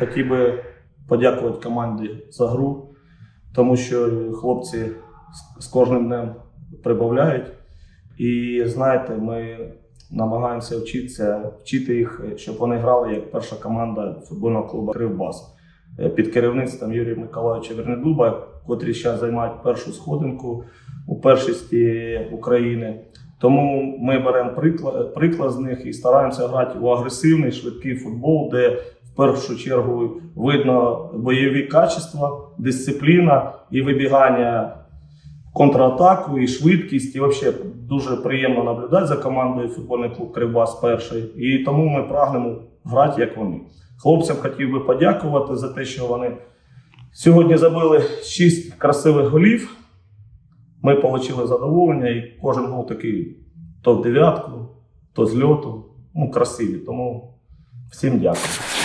хотів би подякувати команді за гру, тому що хлопці з- кожним днем прибавляють. І знаєте, ми намагаємося вчитися, вчити їх, щоб вони грали як перша команда футбольного клубу Кривбас Е, під керівництвом Юрія Миколаївича Вернедуба, котрі зараз займають першу сходинку у першості України. Тому ми беремо приклад, приклад з них і стараємося грати у агресивний, швидкий футбол, де першу чергу видно бойові качества, дисципліна і вибігання контратаку, і швидкість. І взагалі дуже приємно наблюдати за командою футбольний клуб Кривбас перший. І тому ми прагнемо грати як вони. Хлопцям хотів би подякувати за те, що вони сьогодні забили 6 красивих голів. Ми отримали задоволення, і кожен гол такий то в дев'ятку, то з льоту. Ну, красиві. Тому всім дякую.